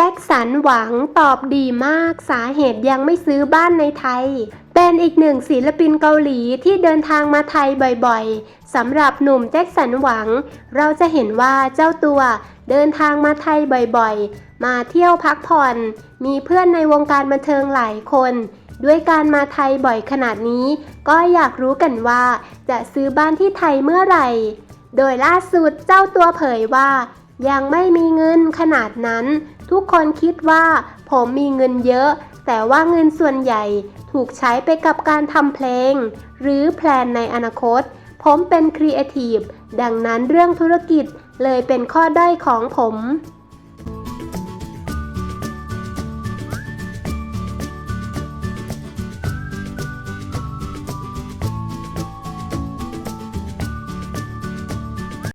จ็คสันหวังตอบดีมากสาเหตุยังไม่ซื้อบ้านในไทย เป็นอีกหนึ่งศิลปินเกาหลีที่เดินทางมาไทยบ่อยๆสำหรับหนุ่มแจ็คสันหวัง เราจะเห็นว่าเจ้าตัวเดินทางมาไทยบ่อยๆ มาเที่ยวพักผ่อน มีเพื่อนในวงการบันเทิงหลายคน ด้วยการมาไทยบ่อยขนาดนี้ ก็อยากรู้กันว่า จะซื้อบ้านที่ไทยเมื่อไหร่ โดยล่าสุดเจ้าตัวเผยว่า ยังไม่มีเงินขนาดนั้น ทุกคนคิดว่าผมมีเงินเยอะ แต่ว่าเงินส่วนใหญ่ถูกใช้ไปกับการทำเพลง หรือแพลนในอนาคต ผมเป็นครีเอทีฟดังนั้นเรื่องธุรกิจเลยเป็นข้อด้อยของผม